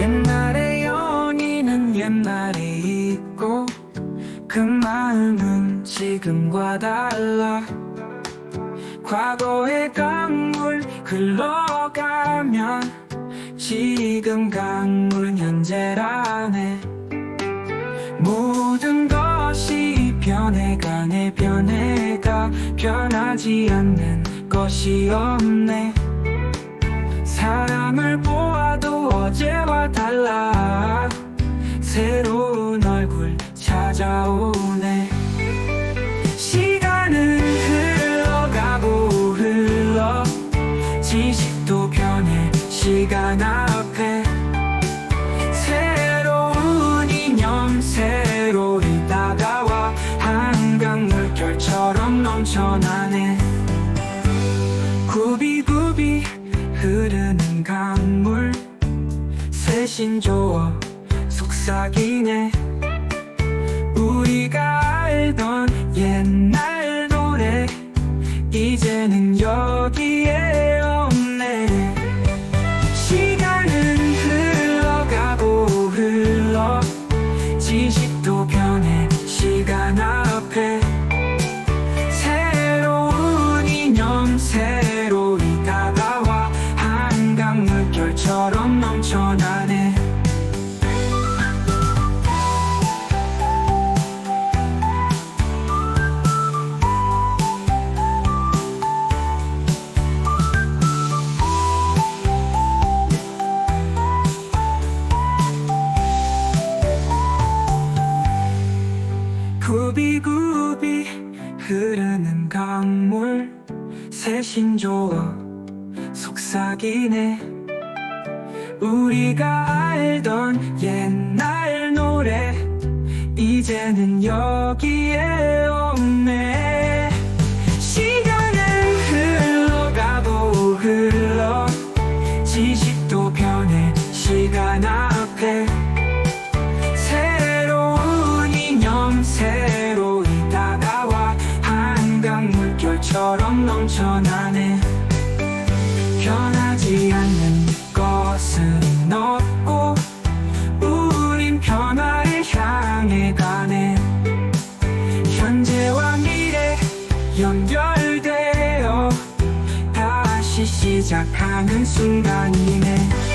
옛날의 연인은 옛날에 있고 그 마음은 지금과 달라. 과거의 강물 흘러가면 지금 강물 현재라네. 모든 것이 변해가네 변해가 변하지 않는 것이 없네. 사람을 변해 시간 앞에 새로운 이념 새로이 다가와 한강 물결처럼 넘쳐나네. 굽이굽이 흐르는 강물 새신조어 속삭이네. 우리가 알던 옛날 굽이굽이 흐르는 강물. 새신 조어 속삭이네. 우리가 알던 옛날 노래 이제는 여기에 없네. 시간은 흘러가고 흘러 지식도 변해 시간 앞에 물결처럼 넘쳐나네. 변하지 않는 것은 없고 우린 변화를 향해 가네. 현재와 미래 연결되어 다시 시작하는 순간이네